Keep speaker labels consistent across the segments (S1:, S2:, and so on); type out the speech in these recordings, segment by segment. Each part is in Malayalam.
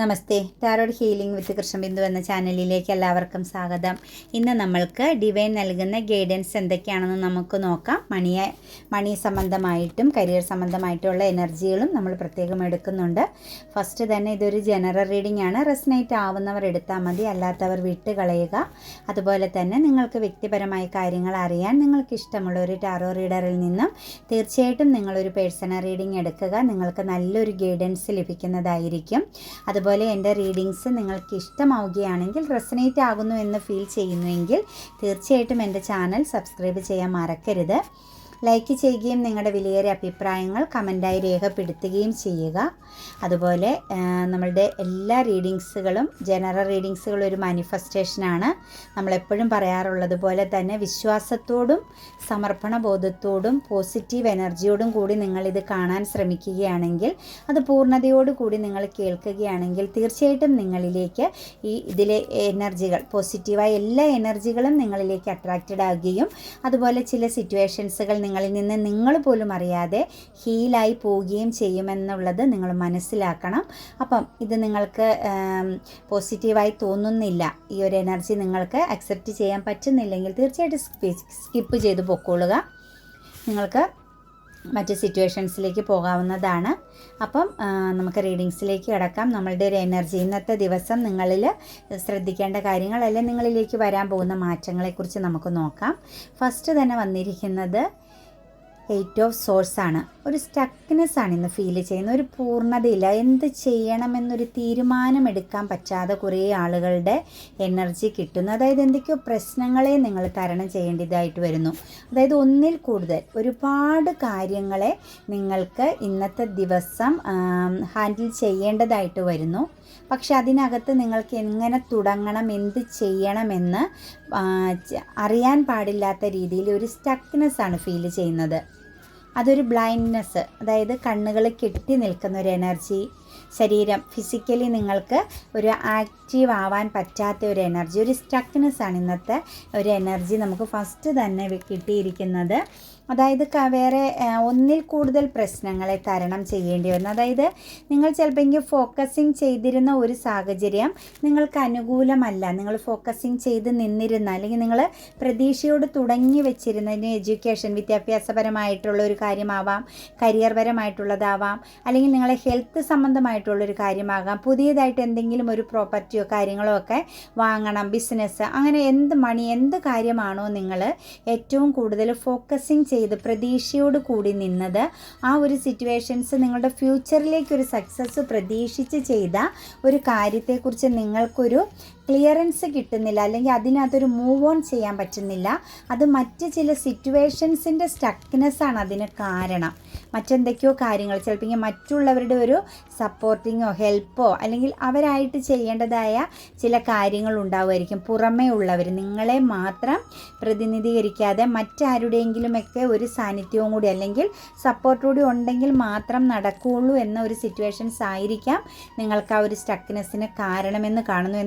S1: Namaste. Tarot healing with Krishnabindu എന്ന ചാനലിലേക്ക് എല്ലാവർക്കും സ്വാഗതം. ഇന്ന് നമ്മൾക്ക് ഡിവൈൻ നൽകുന്ന ഗൈഡൻസ് എന്തൊക്കെയാണെന്ന് നമുക്ക് നോക്കാം. മണിയെ മണി സംബന്ധമായിട്ടും കരിയർ സംബന്ധമായിട്ടുള്ള എനർജികളും നമ്മൾ പ്രത്യേകം എടുക്കുന്നുണ്ട്. ഫസ്റ്റ് തന്നെ ഇതൊരു ജനറൽ റീഡിംഗ് ആണ്. റെസ്നൈറ്റ് ആവുന്നവർ എടുത്താൽ മതി. അല്ലാത്തവർ വിട്ട് കളയുക. അതുപോലെ തന്നെ നിങ്ങൾക്ക് വ്യക്തിപരമായ കാര്യങ്ങൾ അറിയാൻ നിങ്ങൾക്ക് ഇഷ്ടമുള്ള ഒരു ടാറോ റീഡറിൽ നിന്നും തീർച്ചയായിട്ടും നിങ്ങളൊരു പേഴ്സണൽ റീഡിംഗ് എടുക്കുക. നിങ്ങൾക്ക് നല്ലൊരു ഗൈഡൻസ് ലഭിക്കുന്നതായിരിക്കും. അതുപോലെ എന്റെ റീഡിങ്സ് നിങ്ങൾക്ക് ഇഷ്ടമാവുകയാണെങ്കിൽ റെസനേറ്റ് ആകുന്നു എന്ന് ഫീൽ ചെയ്യുന്നുവെങ്കിൽ തീർച്ചയായിട്ടും എന്റെ ചാനൽ സബ്സ്ക്രൈബ് ചെയ്യാൻ മറക്കരുത്. ലൈക്ക് ചെയ്യുകയും നിങ്ങളുടെ വിലയേറിയ അഭിപ്രായങ്ങൾ കമന്റായി രേഖപ്പെടുത്തുകയും ചെയ്യുക. അതുപോലെ നമ്മളുടെ എല്ലാ റീഡിങ്സുകളും ജനറൽ റീഡിങ്സുകൾ ഒരു മാനിഫെസ്റ്റേഷനാണ് നമ്മളെപ്പോഴും പറയാറുള്ളത് പോലെ തന്നെ വിശ്വാസത്തോടും സമർപ്പണ ബോധത്തോടും പോസിറ്റീവ് എനർജിയോടും കൂടി നിങ്ങളിത് കാണാൻ ശ്രമിക്കുകയാണെങ്കിൽ അത് പൂർണതയോടുകൂടി നിങ്ങൾ കേൾക്കുകയാണെങ്കിൽ തീർച്ചയായിട്ടും നിങ്ങളിലേക്ക് ഈ ഇതിലെ എനർജികൾ പോസിറ്റീവായ എല്ലാ എനർജികളും നിങ്ങളിലേക്ക് അട്രാക്റ്റഡ് ആകുകയും അതുപോലെ ചില സിറ്റുവേഷൻസുകൾ നിങ്ങളിൽ നിന്ന് നിങ്ങൾ പോലും അറിയാതെ ഹീലായി പോവുകയും ചെയ്യുമെന്നുള്ളത് നിങ്ങൾ മനസ്സിലാക്കണം. അപ്പം ഇത് നിങ്ങൾക്ക് പോസിറ്റീവായി തോന്നുന്നില്ല. ഈ ഒരു എനർജി നിങ്ങൾക്ക് അക്സെപ്റ്റ് ചെയ്യാൻ പറ്റുന്നില്ലെങ്കിൽ തീർച്ചയായിട്ടും സ്കിപ്പ് ചെയ്ത് പൊക്കോളുക. നിങ്ങൾക്ക് മറ്റ് സിറ്റുവേഷൻസിലേക്ക് പോകാവുന്നതാണ്. അപ്പം നമുക്ക് റീഡിങ്സിലേക്ക് കിടക്കാം. നമ്മളുടെ ഒരു എനർജി ഇന്നത്തെ ദിവസം നിങ്ങളിൽ ശ്രദ്ധിക്കേണ്ട കാര്യങ്ങൾ അല്ലെങ്കിൽ നിങ്ങളിലേക്ക് വരാൻ പോകുന്ന മാറ്റങ്ങളെക്കുറിച്ച് നമുക്ക് നോക്കാം. ഫസ്റ്റ് തന്നെ വന്നിരിക്കുന്നത് എയ്റ്റ് ഓഫ് സോഴ്സ് ആണ്. ഒരു സ്റ്റക്നെസ് ആണ് ഇന്ന് ഫീൽ ചെയ്യുന്ന ഒരു പൂർണതയില്ല. എന്ത് ചെയ്യണമെന്നൊരു തീരുമാനമെടുക്കാൻ പറ്റാതെ കുറേ ആളുകളുടെ എനർജി കിട്ടുന്നു. അതായത് എന്തൊക്കെയോ പ്രശ്നങ്ങളെ നിങ്ങൾ തരണം ചെയ്യേണ്ടതായിട്ട് വരുന്നു. അതായത് ഒന്നിൽ കൂടുതൽ ഒരുപാട് കാര്യങ്ങളെ നിങ്ങൾക്ക് ഇന്നത്തെ ദിവസം ഹാൻഡിൽ ചെയ്യേണ്ടതായിട്ട് വരുന്നു. പക്ഷെ അതിനകത്ത് നിങ്ങൾക്ക് എങ്ങനെ തുടങ്ങണം എന്ത് ചെയ്യണമെന്ന് അറിയാൻ പാടില്ലാത്ത രീതിയിൽ ഒരു സ്റ്റക്നെസ് ആണ് ഫീൽ ചെയ്യുന്നത്. അതൊരു ബ്ലൈൻഡ്നെസ് അതായത് കണ്ണുകൾ കെട്ടി നിൽക്കുന്ന ഒരു എനർജി ശരീരം ഫിസിക്കലി നിങ്ങൾക്ക് ഒരു ആക്റ്റീവ് ആവാൻ പറ്റാത്ത ഒരു എനർജി ഒരു സ്റ്റക്നെസ് ആണ് ഇന്നത്തെ ഒരു എനർജി നമുക്ക് ഫസ്റ്റ് തന്നെ കിട്ടിയിരിക്കുന്നത്. അതായത് വേറെ ഒന്നിൽ കൂടുതൽ പ്രശ്നങ്ങളെ തരണം ചെയ്യേണ്ടി വരുന്നു. അതായത് നിങ്ങൾ ചിലപ്പോൾ ഫോക്കസിങ് ചെയ്തിരുന്ന ഒരു സാഹചര്യം നിങ്ങൾക്ക് അനുകൂലമല്ല. നിങ്ങൾ ഫോക്കസിങ് ചെയ്ത് നിന്നിരുന്ന അല്ലെങ്കിൽ നിങ്ങൾ പ്രതീക്ഷയോട് തുടങ്ങി വെച്ചിരുന്നതിന് എഡ്യൂക്കേഷൻ വിദ്യാഭ്യാസപരമായിട്ടുള്ള ഒരു കാര്യമാവാം കരിയർ പരമായിട്ടുള്ളതാവാം അല്ലെങ്കിൽ നിങ്ങളെ ഹെൽത്ത് സംബന്ധമായിട്ടുള്ള ഒരു കാര്യമാകാം പുതിയതായിട്ട് എന്തെങ്കിലും ഒരു പ്രോപ്പർട്ടിയോ കാര്യങ്ങളോ ഒക്കെ വാങ്ങണം ബിസിനസ് അങ്ങനെ എന്ത് മണി എന്ത് കാര്യമാണോ നിങ്ങൾ ഏറ്റവും കൂടുതൽ ഫോക്കസിങ് ചെയ്ത് പ്രതീക്ഷയോട് കൂടി നിന്നത് ആ ഒരു സിറ്റുവേഷൻസ് നിങ്ങളുടെ ഫ്യൂച്ചറിലേക്ക് ഒരു സക്സസ് പ്രതീക്ഷിച്ച് ചെയ്ത ഒരു കാര്യത്തെക്കുറിച്ച് നിങ്ങൾക്കൊരു ക്ലിയറൻസ് കിട്ടുന്നില്ല അല്ലെങ്കിൽ അതിനകത്തൊരു മൂവ് ഓൺ ചെയ്യാൻ പറ്റുന്നില്ല. അത് മറ്റ് ചില സിറ്റുവേഷൻസിന്റെ സ്റ്റക്നെസ് ആണ് അതിന് കാരണം. മറ്റെന്തൊക്കെയോ കാര്യങ്ങൾ ചിലപ്പോൾ ഇങ്ങനെ മറ്റുള്ളവരുടെ ഒരു സപ്പോർട്ടിങ്ങോ ഹെൽപ്പോ അല്ലെങ്കിൽ അവരായിട്ട് ചെയ്യേണ്ടതായ ചില കാര്യങ്ങൾ ഉണ്ടാവുമായിരിക്കും. പുറമേ ഉള്ളവർ നിങ്ങളെ മാത്രം പ്രതിനിധീകരിക്കാതെ മറ്റാരുടെയെങ്കിലുമൊക്കെ ഒരു സാന്നിധ്യവും കൂടി അല്ലെങ്കിൽ സപ്പോർട്ട് കൂടി ഉണ്ടെങ്കിൽ മാത്രം നടക്കുകയുള്ളൂ എന്ന ഒരു സിറ്റുവേഷൻസ് ആയിരിക്കാം നിങ്ങൾക്ക് ആ ഒരു സ്റ്റക്നെസ്സിന് കാരണമെന്ന് കാണുന്നു.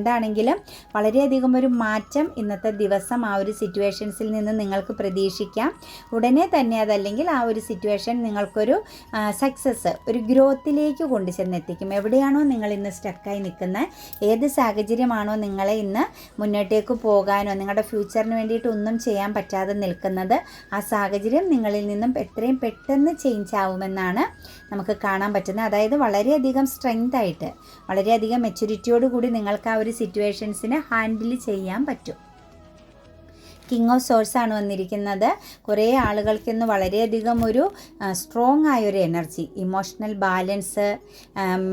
S1: എന്താണെങ്കിലും വളരെയധികം ഒരു മാറ്റം ഇന്നത്തെ ദിവസം ആ ഒരു സിറ്റുവേഷൻസിൽ നിന്ന് നിങ്ങൾക്ക് പ്രതീക്ഷിക്കാം. ഉടനെ തന്നെ അതല്ലെങ്കിൽ ആ ഒരു സിറ്റുവേഷൻ നിങ്ങൾക്കൊരു സക്സസ് ഒരു ഗ്രോത്തിലേക്ക് കൊണ്ടു ചെന്നെത്തിക്കും. എവിടെയാണോ നിങ്ങൾ ഇന്ന് സ്റ്റക്കായി നിൽക്കുന്നത് ഏത് സാഹചര്യമാണോ നിങ്ങളെ ഇന്ന് മുന്നോട്ടേക്ക് പോകാനോ നിങ്ങളുടെ ഫ്യൂച്ചറിന് വേണ്ടിയിട്ട് ഒന്നും ചെയ്യാൻ പറ്റാതെ നിൽക്കുന്നത്? ആ സാഹചര്യം നിങ്ങളിൽ നിന്നും എത്രയും പെട്ടെന്ന് ചേഞ്ച് ആവുമെന്നാണ് നമുക്ക് കാണാൻ പറ്റുന്നത്. അതായത് വളരെയധികം സ്ട്രെങ്ത് ആയിട്ട് വളരെയധികം മെച്യൂരിറ്റിയോട് കൂടി നിങ്ങൾക്ക് ആ ഒരു സിറ്റുവേഷൻസിനെ ഹാൻഡിൽ ചെയ്യാൻ പറ്റും. കിങ് ഓഫ് സോഴ്സ് ആണ് വന്നിരിക്കുന്നത്. കുറേ ആളുകൾക്ക് ഇന്ന് വളരെയധികം ഒരു സ്ട്രോങ് ആയ ഒരു എനർജി ഇമോഷണൽ ബാലൻസ്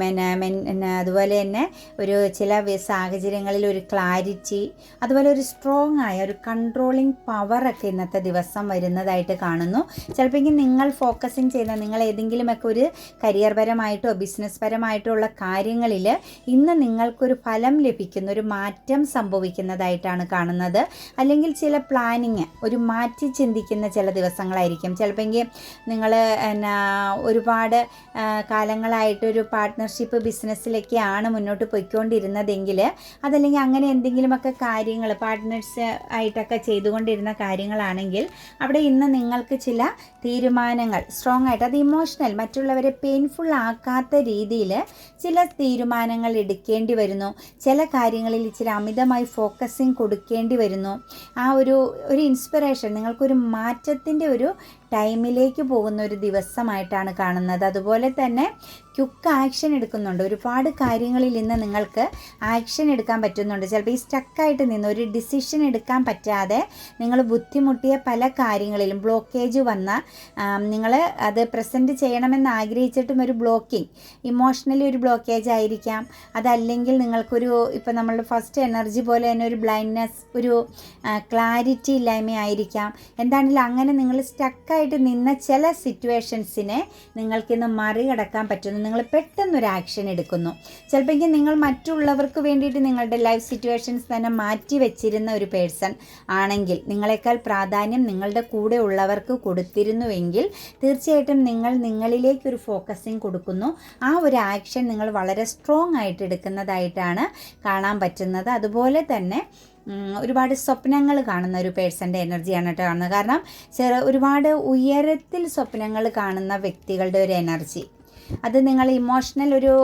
S1: പിന്നെ അതുപോലെ തന്നെ ഒരു ചില സാഹചര്യങ്ങളിൽ ഒരു ക്ലാരിറ്റി അതുപോലെ ഒരു സ്ട്രോങ് ആയ ഒരു കൺട്രോളിങ് പവറൊക്കെ ഇന്നത്തെ ദിവസം വരുന്നതായിട്ട് കാണുന്നു. ചിലപ്പോൾ നിങ്ങൾ ഫോക്കസിങ് ചെയ്യുന്ന നിങ്ങൾ ഏതെങ്കിലുമൊക്കെ ഒരു കരിയർ പരമായിട്ടോ ബിസിനസ് പരമായിട്ടോ ഉള്ള കാര്യങ്ങളിൽ ഇന്ന് നിങ്ങൾക്കൊരു ഫലം ലഭിക്കുന്ന ഒരു മാറ്റം സംഭവിക്കുന്നതായിട്ടാണ് കാണുന്നത്. അല്ലെങ്കിൽ ചില പ്ലാനിങ് ഒരു മാറ്റി ചിന്തിക്കുന്ന ചില ദിവസങ്ങളായിരിക്കും. ചിലപ്പോൾ നിങ്ങൾ എന്നാ ഒരുപാട് കാലങ്ങളായിട്ട് ഒരു പാർട്ട്ണർഷിപ്പ് ബിസിനസ്സിലൊക്കെയാണ് മുന്നോട്ട് പോയിക്കൊണ്ടിരുന്നതെങ്കിൽ അതല്ലെങ്കിൽ അങ്ങനെ എന്തെങ്കിലുമൊക്കെ കാര്യങ്ങൾ പാർട്ട്നേഴ്സ് ആയിട്ടൊക്കെ ചെയ്തുകൊണ്ടിരുന്ന കാര്യങ്ങളാണെങ്കിൽ അവിടെ ഇന്ന് നിങ്ങൾക്ക് ചില തീരുമാനങ്ങൾ സ്ട്രോങ് ആയിട്ട് അത് ഇമോഷണൽ മറ്റുള്ളവരെ പെയിൻഫുൾ ആക്കാത്ത രീതിയിൽ ചില തീരുമാനങ്ങൾ എടുക്കേണ്ടി വരുന്നു. ചില കാര്യങ്ങളിൽ ഇച്ചിരി അമിതമായി ഫോക്കസിങ് കൊടുക്കേണ്ടി വരുന്നു. ആ ഒരു ഒരു ഒരു ഇൻസ്പിറേഷൻ നിങ്ങൾക്കൊരു മാറ്റത്തിന്റെ ഒരു ടൈമിലേക്ക് പോകുന്ന ഒരു ദിവസമായിട്ടാണ് കാണുന്നത്. അതുപോലെ തന്നെ ക്യുക്ക് ആക്ഷൻ എടുക്കുന്നുണ്ട്. ഒരുപാട് കാര്യങ്ങളിൽ ഇന്ന് നിങ്ങൾക്ക് ആക്ഷൻ എടുക്കാൻ പറ്റുന്നുണ്ട്. ചിലപ്പോൾ ഈ സ്റ്റക്കായിട്ട് നിന്ന് ഒരു ഡിസിഷൻ എടുക്കാൻ പറ്റാതെ നിങ്ങൾ ബുദ്ധിമുട്ടിയ പല കാര്യങ്ങളിലും ബ്ലോക്കേജ് വന്ന നിങ്ങൾ അത് പ്രസന്റ് ചെയ്യണമെന്ന് ആഗ്രഹിച്ചിട്ടും ഒരു ബ്ലോക്കിംഗ് ഇമോഷണലി ഒരു ബ്ലോക്കേജ് ആയിരിക്കാം. അതല്ലെങ്കിൽ നിങ്ങൾക്കൊരു ഇപ്പോൾ നമ്മളുടെ ഫസ്റ്റ് എനർജി പോലെ തന്നെ ഒരു ബ്ലൈൻഡ്നെസ് ഒരു ക്ലാരിറ്റി ഇല്ലായ്മ ആയിരിക്കാം എന്താണെങ്കിലും അങ്ങനെ നിങ്ങൾ സ്റ്റക്കായിട്ട് നിന്ന ചില സിറ്റുവേഷൻസിനെ നിങ്ങൾക്കിന്ന് മറികടക്കാൻ പറ്റുന്നു. നിങ്ങൾ പെട്ടെന്നൊരു ആക്ഷൻ എടുക്കുന്നു. ചിലപ്പോൾ നിങ്ങൾ മറ്റുള്ളവർക്ക് വേണ്ടിയിട്ട് നിങ്ങളുടെ ലൈഫ് സിറ്റുവേഷൻസ് തന്നെ മാറ്റി വെച്ചിരുന്ന ഒരു പേഴ്സൺ ആണെങ്കിൽ നിങ്ങളെക്കാൾ പ്രാധാന്യം നിങ്ങളുടെ കൂടെ ഉള്ളവർക്ക് കൊടുത്തിരുന്നുവെങ്കിൽ തീർച്ചയായിട്ടും നിങ്ങൾ നിങ്ങളിലേക്ക് ഒരു ഫോക്കസിങ് കൊടുക്കുന്നു. ആ ഒരു ആക്ഷൻ നിങ്ങൾ വളരെ സ്ട്രോങ് ആയിട്ട് എടുക്കുന്നതായിട്ടാണ് കാണാൻ പറ്റുന്നത്. അതുപോലെ തന്നെ ഒരുപാട് സ്വപ്നങ്ങൾ കാണുന്ന ഒരു പേഴ്സന്റെ എനർജിയാണ് കേട്ടോ കാണുന്നത് കാരണം ചെറു ഒരുപാട് ഉയരത്തിൽ സ്വപ്നങ്ങൾ കാണുന്ന വ്യക്തികളുടെ ഒരു എനർജി. അത് നിങ്ങൾ ഇമോഷണൽ ഒരു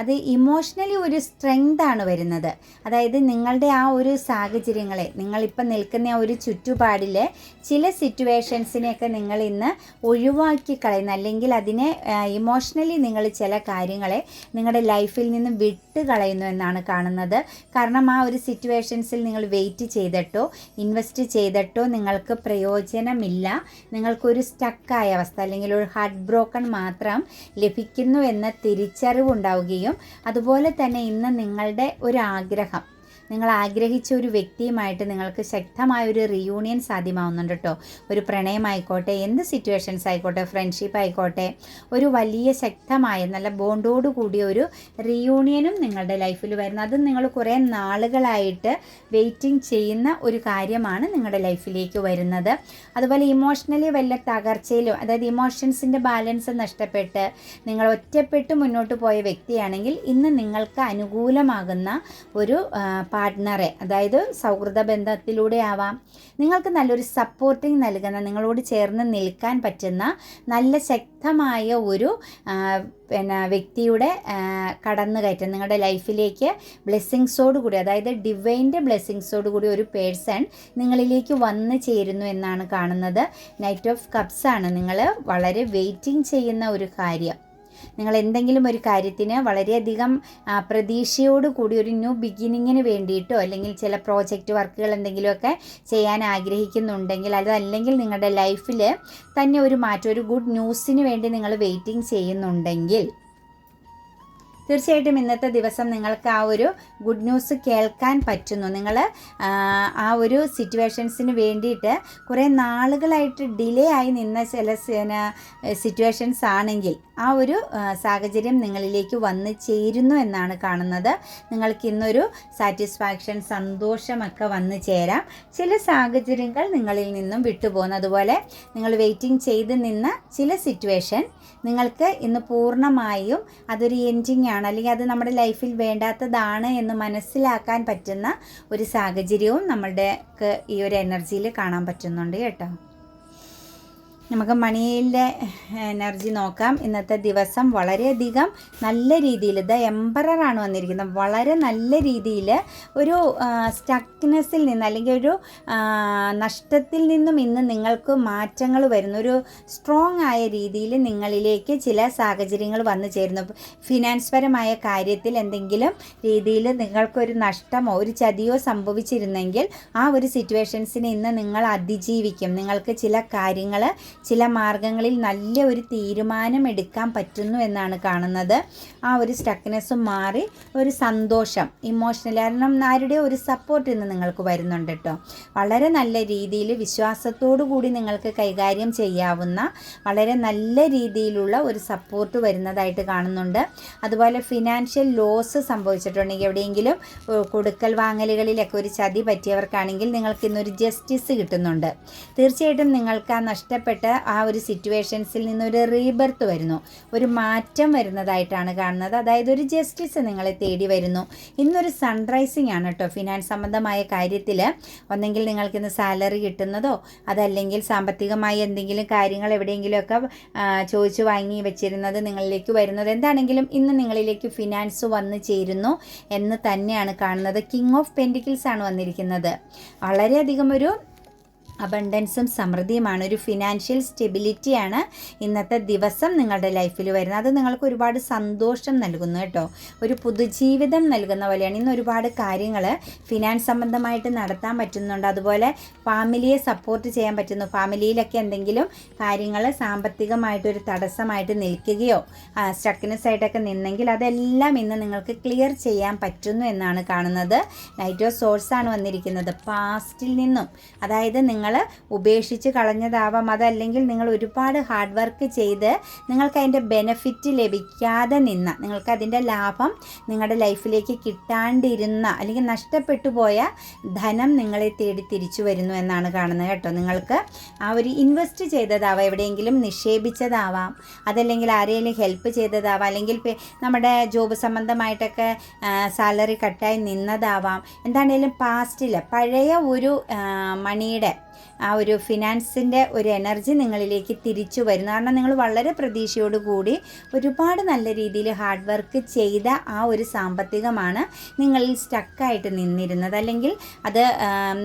S1: അത് ഇമോഷണലി ഒരു സ്ട്രെങ്താണ് വരുന്നത്. അതായത് നിങ്ങളുടെ ആ ഒരു സാഹചര്യങ്ങളെ നിങ്ങളിപ്പോൾ നിൽക്കുന്ന ആ ഒരു ചുറ്റുപാടിലെ ചില സിറ്റുവേഷൻസിനെയൊക്കെ നിങ്ങൾ ഇന്ന് ഒഴിവാക്കി കളയുന്ന അല്ലെങ്കിൽ അതിനെ ഇമോഷണലി നിങ്ങൾ ചില കാര്യങ്ങളെ നിങ്ങളുടെ ലൈഫിൽ നിന്ന് വിട്ട് കളയുന്നു എന്നാണ് കാണുന്നത്. കാരണം ആ ഒരു സിറ്റുവേഷൻസിൽ നിങ്ങൾ വെയിറ്റ് ചെയ്തിട്ടോ ഇൻവെസ്റ്റ് ചെയ്തിട്ടോ നിങ്ങൾക്ക് പ്രയോജനമില്ല. നിങ്ങൾക്കൊരു സ്റ്റക്കായ അവസ്ഥ അല്ലെങ്കിൽ ഒരു ഹാർട്ട് ബ്രോക്കൺ മാത്രം ലഭിക്കുന്നു എന്ന തിരിച്ചറിവുണ്ടാവുകയും അതുപോലെ തന്നെ ഇന്ന് നിങ്ങളുടെ ഒരു ആഗ്രഹം നിങ്ങൾ ആഗ്രഹിച്ച ഒരു വ്യക്തിയുമായിട്ട് നിങ്ങൾക്ക് ശക്തമായ ഒരു റിയൂണിയൻ സാധ്യമാവുന്നുണ്ട് കേട്ടോ ഒരു പ്രണയമായിക്കോട്ടെ എന്ത് സിറ്റുവേഷൻസ് ആയിക്കോട്ടെ ഫ്രണ്ട്ഷിപ്പ് ആയിക്കോട്ടെ ഒരു വലിയ ശക്തമായ നല്ല ബോണ്ടോട് കൂടിയ ഒരു റിയൂണിയനും നിങ്ങളുടെ ലൈഫിൽ വരുന്നത് അത് നിങ്ങൾ കുറേ നാളുകളായിട്ട് വെയിറ്റിംഗ് ചെയ്യുന്ന ഒരു കാര്യമാണ് നിങ്ങളുടെ ലൈഫിലേക്ക് വരുന്നത്. അതുപോലെ ഇമോഷണലി വല്ല തകർച്ചയിലും അതായത് ഇമോഷൻസിന്റെ ബാലൻസ് നഷ്ടപ്പെട്ട് നിങ്ങൾ ഒറ്റപ്പെട്ട് മുന്നോട്ട് പോയ വ്യക്തിയാണെങ്കിൽ ഇന്ന് നിങ്ങൾക്ക് അനുകൂലമാകുന്ന ഒരു പാർട്ട്ണറെ അതായത് സൗഹൃദ ബന്ധത്തിലൂടെ ആവാം. നിങ്ങൾക്ക് നല്ലൊരു സപ്പോർട്ടിങ് നൽകുന്ന നിങ്ങളോട് ചേർന്ന് നിൽക്കാൻ പറ്റുന്ന നല്ല ശക്തമായ ഒരു പിന്നെ വ്യക്തിയുടെ കടന്നുകയറ്റം നിങ്ങളുടെ ലൈഫിലേക്ക് ബ്ലെസ്സിങ്സോട് കൂടി അതായത് ഡിവൈന്റെ ബ്ലെസ്സിങ്സോട് കൂടി ഒരു പേഴ്സൺ നിങ്ങളിലേക്ക് വന്നു ചേരുന്നു എന്നാണ് കാണുന്നത്. നൈറ്റ് ഓഫ് കപ്സ് ആണ്. നിങ്ങൾ വളരെ വെയിറ്റിംഗ് ചെയ്യുന്ന ഒരു കാര്യം. നിങ്ങൾ എന്തെങ്കിലും ഒരു കാര്യത്തിന് വളരെയധികം പ്രതീക്ഷയോട് കൂടി ഒരു ന്യൂ ബിഗിനിങ്ങിന് വേണ്ടിയിട്ടോ അല്ലെങ്കിൽ ചില പ്രോജക്റ്റ് വർക്കുകൾ എന്തെങ്കിലുമൊക്കെ ചെയ്യാൻ ആഗ്രഹിക്കുന്നുണ്ടെങ്കിൽ അതല്ലെങ്കിൽ നിങ്ങളുടെ ലൈഫിൽ തന്നെ ഒരു മാറ്റം ഒരു ഗുഡ് ന്യൂസിന് വേണ്ടി നിങ്ങൾ വെയിറ്റിംഗ് ചെയ്യുന്നുണ്ടെങ്കിൽ തീർച്ചയായിട്ടും ഇന്നത്തെ ദിവസം നിങ്ങൾക്ക് ആ ഒരു ഗുഡ് ന്യൂസ് കേൾക്കാൻ പറ്റുന്നു. നിങ്ങൾ ആ ഒരു സിറ്റുവേഷൻസിന് വേണ്ടിയിട്ട് കുറേ നാളുകളായിട്ട് ഡിലേ ആയി നിന്ന ചില സിറ്റുവേഷൻസ് ആണെങ്കിൽ ആ ഒരു സാഹചര്യം നിങ്ങളിലേക്ക് വന്ന് ചേരുന്നു എന്നാണ് കാണുന്നത്. നിങ്ങൾക്ക് ഇന്നൊരു സാറ്റിസ്ഫാക്ഷൻ സന്തോഷമൊക്കെ വന്ന് ചേരാം. ചില സാഹചര്യങ്ങൾ നിങ്ങളിൽ നിന്നും വിട്ടുപോകുന്നു. അതുപോലെ നിങ്ങൾ വെയിറ്റിംഗ് ചെയ്ത് നിന്ന ചില സിറ്റുവേഷൻ നിങ്ങൾക്ക് ഇന്ന് പൂർണമായും അതൊരു എൻഡിങ് ആണ്. അല്ലെങ്കിൽ അത് നമ്മുടെ ലൈഫിൽ വേണ്ടാത്തതാണ് എന്ന് മനസ്സിലാക്കാൻ പറ്റുന്ന ഒരു സാഹചര്യവും നമ്മളുടെ ഈ ഒരു എനർജിയിൽ കാണാൻ പറ്റുന്നുണ്ട് കേട്ടോ. നമുക്ക് മണിയിലെ എനർജി നോക്കാം. ഇന്നത്തെ ദിവസം വളരെയധികം നല്ല രീതിയിൽ ഇത് എംബറാണ് വന്നിരിക്കുന്നത്. വളരെ നല്ല രീതിയിൽ ഒരു സ്റ്റക്നെസ്സിൽ നിന്ന് അല്ലെങ്കിൽ ഒരു നഷ്ടത്തിൽ നിന്നും ഇന്ന് നിങ്ങൾക്ക് മാറ്റങ്ങൾ വരുന്ന. ഒരു സ്ട്രോങ് ആയ രീതിയിൽ നിങ്ങളിലേക്ക് ചില സാഹചര്യങ്ങൾ വന്നു ചേരുന്നു. ഫിനാൻസ് പരമായ കാര്യത്തിൽ എന്തെങ്കിലും രീതിയിൽ നിങ്ങൾക്കൊരു നഷ്ടമോ ഒരു ചതിയോ സംഭവിച്ചിരുന്നെങ്കിൽ ആ ഒരു സിറ്റുവേഷൻസിനെ ഇന്ന് നിങ്ങൾ അതിജീവിക്കും. നിങ്ങൾക്ക് ചില കാര്യങ്ങൾ ചില മാർഗങ്ങളിൽ നല്ല ഒരു തീരുമാനം എടുക്കാൻ പറ്റുന്നു എന്നാണ് കാണുന്നത്. ആ ഒരു സ്റ്റക്നെസ്സും മാറി ഒരു സന്തോഷം ഇമോഷണൽ കാരണം ആരുടെ ഒരു സപ്പോർട്ട് ഇന്ന് നിങ്ങൾക്ക് വരുന്നുണ്ട് കേട്ടോ വളരെ നല്ല രീതിയിൽ വിശ്വാസത്തോടു കൂടി നിങ്ങൾക്ക് കൈകാര്യം ചെയ്യാവുന്ന വളരെ നല്ല രീതിയിലുള്ള ഒരു സപ്പോർട്ട് വരുന്നതായിട്ട് കാണുന്നുണ്ട്. അതുപോലെ ഫിനാൻഷ്യൽ ലോസ് സംഭവിച്ചിട്ടുണ്ടെങ്കിൽ എവിടെയെങ്കിലും കൊടുക്കൽ വാങ്ങലുകളിലൊക്കെ ഒരു ചതി പറ്റിയവർക്കാണെങ്കിൽ നിങ്ങൾക്ക് ഇന്നൊരു ജസ്റ്റിസ് കിട്ടുന്നുണ്ട്. തീർച്ചയായിട്ടും നിങ്ങൾക്ക് ആ നഷ്ടപ്പെട്ട ആ ഒരു സിറ്റുവേഷൻസിൽ നിന്നൊരു റീബർത്ത് വരുന്നു. ഒരു മാറ്റം വരുന്നതായിട്ടാണ് കാണുന്നത്. അതായത് ഒരു ജസ്റ്റിസ് നിങ്ങളെ തേടി വരുന്നു. ഇന്നൊരു സൺറൈസിങ് ആണ് കേട്ടോ ഫിനാൻസ് സംബന്ധമായ കാര്യത്തിൽ ഒന്നെങ്കിൽ നിങ്ങൾക്ക് ഇന്ന് സാലറി കിട്ടുന്നതോ അതല്ലെങ്കിൽ സാമ്പത്തികമായി എന്തെങ്കിലും കാര്യങ്ങൾ എവിടെയെങ്കിലുമൊക്കെ ചോദിച്ചു വാങ്ങി വെച്ചിരുന്നത് നിങ്ങളിലേക്ക് വരുന്നത് എന്താണെങ്കിലും ഇന്ന് നിങ്ങളിലേക്ക് ഫിനാൻസ് വന്നു ചേരുന്നു എന്ന് തന്നെയാണ് കാണുന്നത്. കിങ് ഓഫ് പെന്റിക്കിൾസ് ആണ് വന്നിരിക്കുന്നത്. വളരെയധികം ഒരു അബണ്ടൻസും സമൃദ്ധിയുമാണ് ഒരു ഫിനാൻഷ്യൽ സ്റ്റെബിലിറ്റിയാണ് ഇന്നത്തെ ദിവസം നിങ്ങളുടെ ലൈഫിൽ വരുന്നത്. അത് നിങ്ങൾക്ക് ഒരുപാട് സന്തോഷം നൽകുന്നു കേട്ടോ. ഒരു പുതുജീവിതം നൽകുന്ന പോലെയാണ്. ഇന്ന് ഒരുപാട് കാര്യങ്ങൾ ഫിനാൻസ് സംബന്ധമായിട്ട് നടത്താൻ പറ്റുന്നുണ്ട്. അതുപോലെ ഫാമിലിയെ സപ്പോർട്ട് ചെയ്യാൻ പറ്റുന്നു. ഫാമിലിയിലൊക്കെ എന്തെങ്കിലും കാര്യങ്ങൾ സാമ്പത്തികമായിട്ടൊരു തടസ്സമായിട്ട് നിൽക്കുകയോ സ്റ്റക്കിനസ് ആയിട്ടൊക്കെ നിന്നെങ്കിൽ അതെല്ലാം ഇന്ന് നിങ്ങൾക്ക് ക്ലിയർ ചെയ്യാൻ പറ്റുന്നു എന്നാണ് കാണുന്നത്. നൈറ്റ് ഓഫ് സോഴ്സ് ആണ് വന്നിരിക്കുന്നത്. പാസ്റ്റിൽ നിന്നും അതായത് നിങ്ങൾ ഉപേക്ഷിച്ച് കളഞ്ഞതാവാം. അതല്ലെങ്കിൽ നിങ്ങൾ ഒരുപാട് ഹാർഡ് വർക്ക് ചെയ്ത് നിങ്ങൾക്ക് അതിന്റെ ബെനഫിറ്റ് ലഭിക്കാതെ നിന്ന നിങ്ങൾക്ക് അതിന്റെ ലാഭം നിങ്ങളുടെ ലൈഫിലേക്ക് കിട്ടാണ്ടിരുന്ന അല്ലെങ്കിൽ നഷ്ടപ്പെട്ടു പോയ ധനം നിങ്ങളെ തേടി തിരിച്ചു വരുന്നു എന്നാണ് കാണുന്നത് കേട്ടോ. നിങ്ങൾക്ക് ആ ഒരു ഇൻവെസ്റ്റ് ചെയ്തതാവാം എവിടെയെങ്കിലും നിക്ഷേപിച്ചതാവാം അതല്ലെങ്കിൽ ആരെങ്കിലും ഹെൽപ്പ് ചെയ്തതാവാം അല്ലെങ്കിൽ നമ്മുടെ ജോബ് സംബന്ധമായിട്ടൊക്കെ സാലറി കട്ടായി നിന്നതാവാം. എന്താണേലും പാസ്റ്റിൽ പഴയ ഒരു മണിയുടെ ആ ഒരു ഫിനാൻസിന്റെ ഒരു എനർജി നിങ്ങളിലേക്ക് തിരിച്ചു വരുന്നു. കാരണം നിങ്ങൾ വളരെ പ്രതീക്ഷയോടുകൂടി ഒരുപാട് നല്ല രീതിയിൽ ഹാർഡ് വർക്ക് ചെയ്ത ആ ഒരു സാമ്പത്തികമാണ് നിങ്ങളിൽ സ്റ്റക്കായിട്ട് നിന്നിരുന്നത്. അല്ലെങ്കിൽ അത്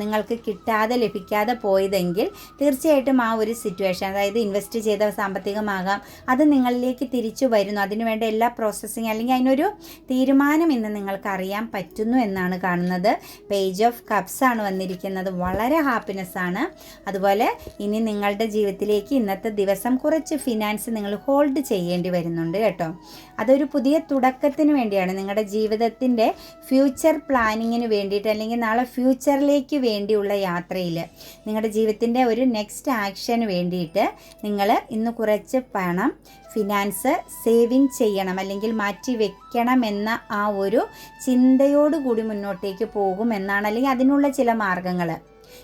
S1: നിങ്ങൾക്ക് കിട്ടാതെ ലഭിക്കാതെ പോയതെങ്കിൽ തീർച്ചയായിട്ടും ആ ഒരു സിറ്റുവേഷൻ അതായത് ഇൻവെസ്റ്റ് ചെയ്ത സാമ്പത്തികമാകാം അത് നിങ്ങളിലേക്ക് തിരിച്ചു വരുന്നു. അതിനുവേണ്ട എല്ലാ പ്രോസസ്സിങ് അല്ലെങ്കിൽ അതിനൊരു തീരുമാനം ഇന്ന് നിങ്ങൾക്ക് അറിയാൻ പറ്റുന്നു എന്നാണ് കാണുന്നത്. പേജ് ഓഫ് കപ്സ് ആണ് വന്നിരിക്കുന്നത്. വളരെ ഹാപ്പിനെസ് ആണ് അതുപോലെ ഇനി നിങ്ങളുടെ ജീവിതത്തിലേക്ക് ഇന്നത്തെ ദിവസം കുറച്ച് ഫിനാൻസ് നിങ്ങൾ ഹോൾഡ് ചെയ്യേണ്ടി വരുന്നുണ്ട് കേട്ടോ. അതൊരു പുതിയ തുടക്കത്തിന് വേണ്ടിയാണ്. നിങ്ങളുടെ ജീവിതത്തിന്റെ ഫ്യൂച്ചർ പ്ലാനിങ്ങിന് വേണ്ടിയിട്ട് അല്ലെങ്കിൽ നാളെ ഫ്യൂച്ചറിലേക്ക് വേണ്ടിയുള്ള യാത്രയിൽ നിങ്ങളുടെ ജീവിതത്തിന്റെ ഒരു നെക്സ്റ്റ് ആക്ഷന് വേണ്ടിയിട്ട് നിങ്ങൾ ഇന്ന് കുറച്ച് പണം ഫിനാൻസ് സേവിങ് ചെയ്യണം അല്ലെങ്കിൽ മാറ്റി വെക്കണം എന്ന ആ ഒരു ചിന്തയോടുകൂടി മുന്നോട്ടേക്ക് പോകും എന്നാണ് അല്ലെങ്കിൽ അതിനുള്ള ചില മാർഗങ്ങൾ.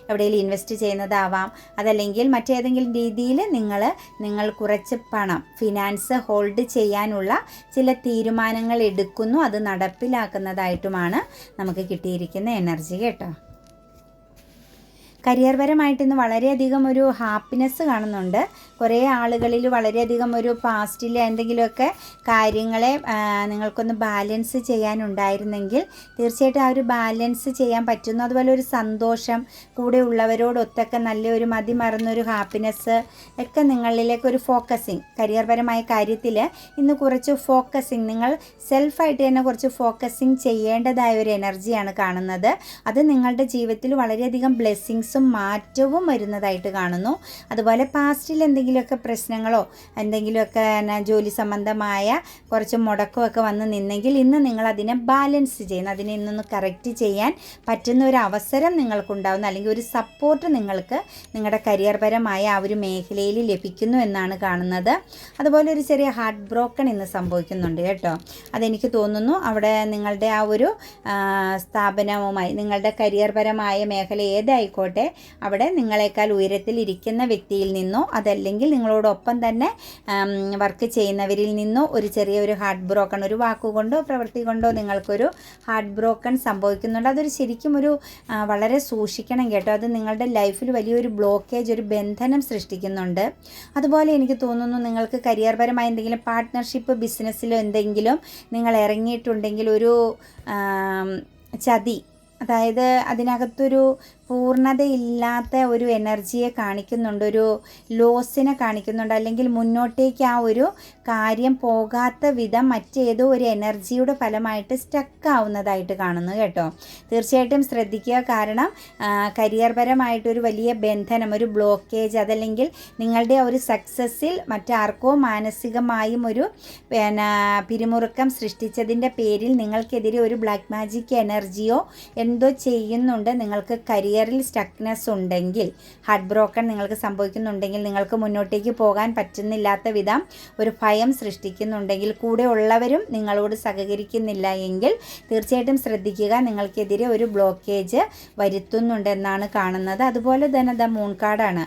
S1: എവിടെയെങ്കിലും ഇൻവെസ്റ്റ് ചെയ്യുന്നതാവാം. അതല്ലെങ്കിൽ മറ്റേതെങ്കിലും രീതിയിൽ നിങ്ങൾ നിങ്ങൾ കുറച്ച് പണം ഫിനാൻസ് ഹോൾഡ് ചെയ്യാനുള്ള ചില തീരുമാനങ്ങൾ എടുക്കുന്നു. അത് നടപ്പിലാക്കുന്നതായിട്ടുമാണ് നമുക്ക് കിട്ടിയിരിക്കുന്ന എനർജി കേട്ടോ. കരിയർ പരമായിട്ട് ഇന്ന് വളരെയധികം ഒരു ഹാപ്പിനെസ് കാണുന്നുണ്ട്. കുറേ ആളുകളിൽ വളരെയധികം ഒരു പാസ്റ്റിൽ എന്തെങ്കിലുമൊക്കെ കാര്യങ്ങളെ നിങ്ങൾക്കൊന്ന് ബാലൻസ് ചെയ്യാനുണ്ടായിരുന്നെങ്കിൽ തീർച്ചയായിട്ടും ആ ഒരു ബാലൻസ് ചെയ്യാൻ പറ്റുന്നു. അതുപോലെ ഒരു സന്തോഷം കൂടെ ഉള്ളവരോടൊത്തൊക്കെ നല്ലൊരു മതി മറന്നൊരു ഹാപ്പിനെസ് ഒക്കെ നിങ്ങളിലേക്ക് ഒരു ഫോക്കസിങ് കരിയർ പരമായ കാര്യത്തിൽ ഇന്ന് കുറച്ച് ഫോക്കസിങ് നിങ്ങൾ സെൽഫായിട്ട് തന്നെ കുറച്ച് ഫോക്കസിങ് ചെയ്യേണ്ടതായ ഒരു എനർജിയാണ് കാണുന്നത്. അത് നിങ്ങളുടെ ജീവിതത്തിൽ വളരെയധികം ബ്ലെസ്സിങ്സും മാറ്റവും വരുന്നതായിട്ട് കാണുന്നു. അതുപോലെ പാസ്റ്റിൽ എന്തെങ്കിലുമൊക്കെ പ്രശ്നങ്ങളോ എന്തെങ്കിലുമൊക്കെ ജോലി സംബന്ധമായ കുറച്ച് മുടക്കമൊക്കെ വന്ന് നിന്നെങ്കിൽ ഇന്ന് നിങ്ങൾ അതിനെ ബാലൻസ് ചെയ്യുന്നു. അതിനെ ഇന്നൊന്ന് കറക്റ്റ് ചെയ്യാൻ പറ്റുന്ന ഒരു അവസരം നിങ്ങൾക്കുണ്ടാവുന്നു. അല്ലെങ്കിൽ ഒരു സപ്പോർട്ട് നിങ്ങൾക്ക് നിങ്ങളുടെ കരിയർ പരമായ ആ ഒരു മേഖലയിൽ ലഭിക്കുന്നു എന്നാണ് കാണുന്നത്. അതുപോലെ ഒരു ചെറിയ ഹാർട്ട് ബ്രോക്കൺ ഇന്ന് സംഭവിക്കുന്നുണ്ട് കേട്ടോ. അതെനിക്ക് തോന്നുന്നു അവിടെ നിങ്ങളുടെ ആ ഒരു സ്ഥാപനവുമായി നിങ്ങളുടെ കരിയർ പരമായ മേഖല ഏതായിക്കോട്ടെ അവിടെ നിങ്ങളെക്കാൾ ഉയരത്തിൽ ഇരിക്കുന്ന വ്യക്തിയിൽ നിന്നോ അതല്ലെങ്കിൽ നിങ്ങളോടൊപ്പം തന്നെ വർക്ക് ചെയ്യുന്നവരിൽ നിന്നോ ഒരു ചെറിയ ഒരു ഹാർട്ട് ബ്രോക്കൺ ഒരു വാക്കുകൊണ്ടോ പ്രവൃത്തി കൊണ്ടോ നിങ്ങൾക്കൊരു ഹാർട്ട് ബ്രോക്കൺ സംഭവിക്കുന്നുണ്ട്. അതൊരു ശരിക്കും ഒരു വളരെ സൂക്ഷിക്കണം കേട്ടോ. അത് നിങ്ങളുടെ ലൈഫിൽ വലിയൊരു ബ്ലോക്കേജ് ഒരു ബന്ധനം സൃഷ്ടിക്കുന്നുണ്ട്. അതുപോലെ എനിക്ക് തോന്നുന്നു നിങ്ങൾക്ക് കരിയർപരമായ എന്തെങ്കിലും പാർട്ട്ണർഷിപ്പ് ബിസിനസ്സിലോ എന്തെങ്കിലും നിങ്ങൾ ഇറങ്ങിയിട്ടുണ്ടെങ്കിൽ ഒരു ചതി അതായത് അതിനകത്തൊരു പൂർണതയില്ലാത്ത ഒരു എനർജിയെ കാണിക്കുന്നുണ്ട് ഒരു ലോസിനെ കാണിക്കുന്നുണ്ട് അല്ലെങ്കിൽ മുന്നോട്ടേക്ക് ആ ഒരു കാര്യം പോകാത്ത വിധം മറ്റേതോ ഒരു എനർജിയുടെ ഫലമായിട്ട് സ്റ്റക്ക് ആവുന്നതായിട്ട് കാണുന്നു കേട്ടോ. തീർച്ചയായിട്ടും ശ്രദ്ധിക്കുക. കാരണം കരിയർപരമായിട്ടൊരു വലിയ ബന്ധനം ഒരു ബ്ലോക്കേജ് അതല്ലെങ്കിൽ നിങ്ങളുടെ ഒരു സക്സസ്സിൽ മറ്റാർക്കോ മാനസികമായും ഒരു പിന്നെ പിരിമുറുക്കം സൃഷ്ടിച്ചതിന്റെ പേരിൽ നിങ്ങൾക്കെതിരെ ഒരു ബ്ലാക്ക് മാജിക് എനർജിയോ എന്തോ ചെയ്യുന്നുണ്ട്. നിങ്ങൾക്ക് കരിയറിൽ സ്റ്റക്നെസ് ഉണ്ടെങ്കിൽ ഹാർട്ട് ബ്രോക്കൺ നിങ്ങൾക്ക് സംഭവിക്കുന്നുണ്ടെങ്കിൽ നിങ്ങൾക്ക് മുന്നോട്ടേക്ക് പോകാൻ പറ്റുന്നില്ലാത്ത വിധം ഒരു ഭയം സൃഷ്ടിക്കുന്നുണ്ടെങ്കിൽ കൂടെ ഉള്ളവരും നിങ്ങളോട് സഹകരിക്കുന്നില്ല എങ്കിൽ തീർച്ചയായിട്ടും ശ്രദ്ധിക്കുക നിങ്ങൾക്കെതിരെ ഒരു ബ്ലോക്കേജ് വരുത്തുന്നുണ്ടെന്നാണ് കാണുന്നത്. അതുപോലെ തന്നെ ദ മൂൺ കാർഡാണ്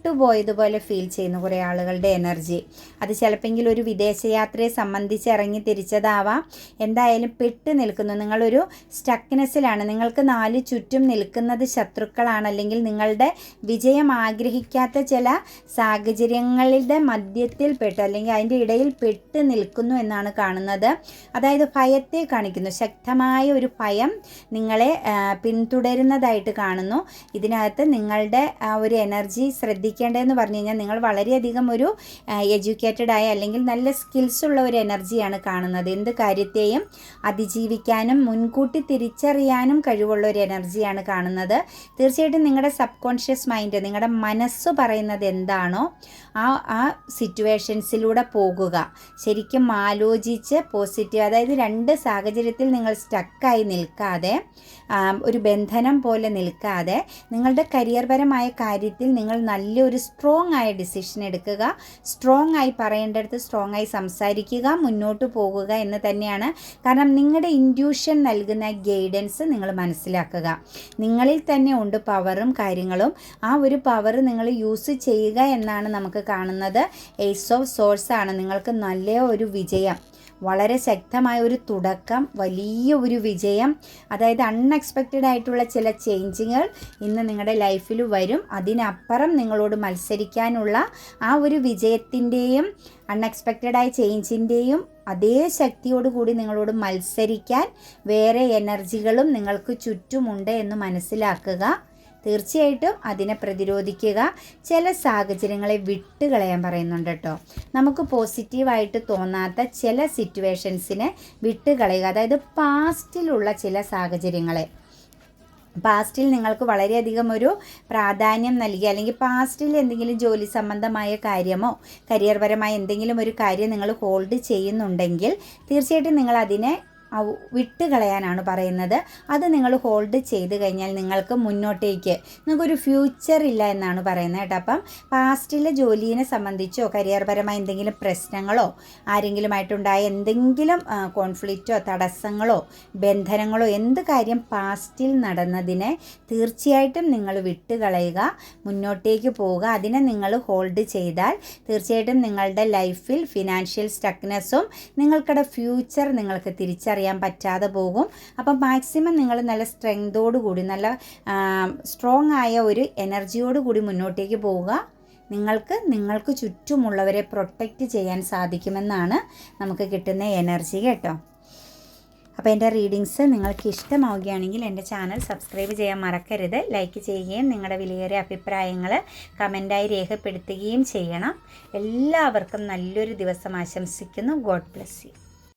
S1: വിട്ടുപോയതുപോലെ ഫീൽ ചെയ്യുന്നു കുറേ ആളുകളുടെ എനർജി അത് ചിലപ്പോൾ ഒരു വിദേശയാത്രയെ സംബന്ധിച്ച് ഇറങ്ങി തിരിച്ചതാവാം. എന്തായാലും പെട്ട് നിൽക്കുന്നു. നിങ്ങളൊരു സ്റ്റക്നെസ്സിലാണ് നിങ്ങൾക്ക് നാല് ചുറ്റും നിൽക്കുന്നത് ശത്രുക്കളാണ്. അല്ലെങ്കിൽ നിങ്ങളുടെ വിജയം ആഗ്രഹിക്കാത്ത ചില സാഹചര്യങ്ങളുടെ മധ്യത്തിൽ പെട്ട് അല്ലെങ്കിൽ അതിന്റെ ഇടയിൽ പെട്ട് നിൽക്കുന്നു എന്നാണ് കാണുന്നത്. അതായത് ഭയത്തെ കാണിക്കുന്നു. ശക്തമായ ഒരു ഭയം നിങ്ങളെ പിന്തുടരുന്നതായിട്ട് കാണുന്നു. ഇതിനകത്ത് നിങ്ങളുടെ ഒരു എനർജി ശ്രദ്ധി ശ്രദ്ധിക്കേണ്ടതെന്ന് പറഞ്ഞു കഴിഞ്ഞാൽ നിങ്ങൾ വളരെയധികം ഒരു എഡ്യൂക്കേറ്റഡ് ആയ അല്ലെങ്കിൽ നല്ല സ്കിൽസ് ഉള്ള ഒരു എനർജിയാണ് കാണുന്നത്. എന്ത് കാര്യത്തെയും അതിജീവിക്കാനും മുൻകൂട്ടി തിരിച്ചറിയാനും കഴിവുള്ള ഒരു എനർജിയാണ് കാണുന്നത്. തീർച്ചയായിട്ടും നിങ്ങളുടെ സബ് കോൺഷ്യസ് മൈൻഡ് നിങ്ങളുടെ മനസ്സ് പറയുന്നത് എന്താണോ ആ ആ സിറ്റുവേഷൻസിലൂടെ പോകുക. ശരിക്കും ആലോചിച്ച് പോസിറ്റീവ് അതായത് രണ്ട് സാഹചര്യത്തിൽ നിങ്ങൾ സ്റ്റക്കായി നിൽക്കാതെ ഒരു ബന്ധനം പോലെ നിൽക്കാതെ നിങ്ങളുടെ കരിയർപരമായ കാര്യത്തിൽ നിങ്ങൾ നല്ലൊരു സ്ട്രോങ് ആയ ഡിസിഷൻ എടുക്കുക സ്ട്രോങ് ആയി പറയേണ്ടടുത്ത് സ്ട്രോങ് ആയി സംസാരിക്കുക മുന്നോട്ട് പോകുക എന്ന് തന്നെയാണ്. കാരണം നിങ്ങളുടെ ഇൻഡ്യൂഷൻ നൽകുന്ന ഗൈഡൻസ് നിങ്ങൾ മനസ്സിലാക്കുക. നിങ്ങളിൽ തന്നെ ഉണ്ട് പവറും കാര്യങ്ങളും. ആ ഒരു പവർ നിങ്ങൾ യൂസ് ചെയ്യുക എന്നാണ് നമുക്ക് കാണുന്നത്. എയ്സ് ഓഫ് സോഴ്സ് ആണ് നിങ്ങൾക്ക് നല്ല ഒരു വിജയം. വളരെ ശക്തമായ ഒരു തുടക്കം വലിയ ഒരു വിജയം. അതായത് അൺഎക്സ്പെക്റ്റഡ് ആയിട്ടുള്ള ചില ചേഞ്ചുകൾ ഇന്ന് നിങ്ങളുടെ ലൈഫിൽ വരും. അതിനപ്പുറം നിങ്ങളോട് മത്സരിക്കാനുള്ള ആ ഒരു വിജയത്തിന്റെയും അൺഎക്സ്പെക്റ്റഡായ ചേഞ്ചിന്റെയും അതേ ശക്തിയോടുകൂടി നിങ്ങളോട് മത്സരിക്കാൻ വേറെ എനർജികളും നിങ്ങൾക്ക് ചുറ്റുമുണ്ട് എന്ന് മനസ്സിലാക്കുക. തീർച്ചയായിട്ടും അതിനെ പ്രതിരോധിക്കുക. ചില സാഹചര്യങ്ങളെ വിട്ടുകളയാൻ പറയുന്നുണ്ട് കേട്ടോ. നമുക്ക് പോസിറ്റീവായിട്ട് തോന്നാത്ത ചില സിറ്റുവേഷൻസിനെ വിട്ടുകളയുക. അതായത് പാസ്റ്റിലുള്ള ചില സാഹചര്യങ്ങളെ. പാസ്റ്റിൽ നിങ്ങൾക്ക് വളരെയധികം ഒരു പ്രാധാന്യം നൽകി അല്ലെങ്കിൽ പാസ്റ്റിൽ എന്തെങ്കിലും ജോലി സംബന്ധമായ കാര്യമോ കരിയർപരമായ എന്തെങ്കിലും ഒരു കാര്യം നിങ്ങൾ ഹോൾഡ് ചെയ്യുന്നുണ്ടെങ്കിൽ തീർച്ചയായിട്ടും നിങ്ങൾ അതിനെ വിട്ട് കളയാനാണ് പറയുന്നത്. അത് നിങ്ങൾ ഹോൾഡ് ചെയ്ത് കഴിഞ്ഞാൽ നിങ്ങൾക്ക് മുന്നോട്ടേക്ക് നിങ്ങൾക്കൊരു ഫ്യൂച്ചർ ഇല്ല എന്നാണ് പറയുന്നത് കേട്ടോ. അപ്പം പാസ്റ്റിലെ ജോലിയെ സംബന്ധിച്ചോ കരിയർപരമായ എന്തെങ്കിലും പ്രശ്നങ്ങളോ ആരെങ്കിലുമായിട്ടുണ്ടായ എന്തെങ്കിലും കോൺഫ്ലിക്റ്റോ തടസ്സങ്ങളോ ബന്ധനങ്ങളോ എന്ത് കാര്യം പാസ്റ്റിൽ നടന്നതിനെ തീർച്ചയായിട്ടും നിങ്ങൾ വിട്ട് കളയുക മുന്നോട്ടേക്ക് പോവുക. അതിനെ നിങ്ങൾ ഹോൾഡ് ചെയ്താൽ തീർച്ചയായിട്ടും നിങ്ങളുടെ ലൈഫിൽ ഫിനാൻഷ്യൽ സ്റ്റക്നെസ്സും നിങ്ങൾക്കുടെ ഫ്യൂച്ചർ നിങ്ങൾക്ക് തിരിച്ചറിയാം. അറിയാൻ പറ്റാതെ പോകും. അപ്പം മാക്സിമം നിങ്ങൾ നല്ല സ്ട്രെങ്തോടുകൂടി നല്ല സ്ട്രോങ് ആയ ഒരു എനർജിയോടുകൂടി മുന്നോട്ടേക്ക് പോവുക. നിങ്ങൾക്ക് നിങ്ങൾക്ക് ചുറ്റുമുള്ളവരെ പ്രൊട്ടക്റ്റ് ചെയ്യാൻ സാധിക്കുമെന്നാണ് നമുക്ക് കിട്ടുന്ന എനർജി കേട്ടോ. അപ്പോൾ എന്റെ റീഡിങ്സ് നിങ്ങൾക്ക് ഇഷ്ടമാവുകയാണെങ്കിൽ എന്റെ ചാനൽ സബ്സ്ക്രൈബ് ചെയ്യാൻ മറക്കരുത്. ലൈക്ക് ചെയ്യുകയും നിങ്ങളുടെ വിലയേറിയ അഭിപ്രായങ്ങൾ കമന്റായി രേഖപ്പെടുത്തുകയും ചെയ്യണം. എല്ലാവർക്കും നല്ലൊരു ദിവസം ആശംസിക്കുന്നു. God bless you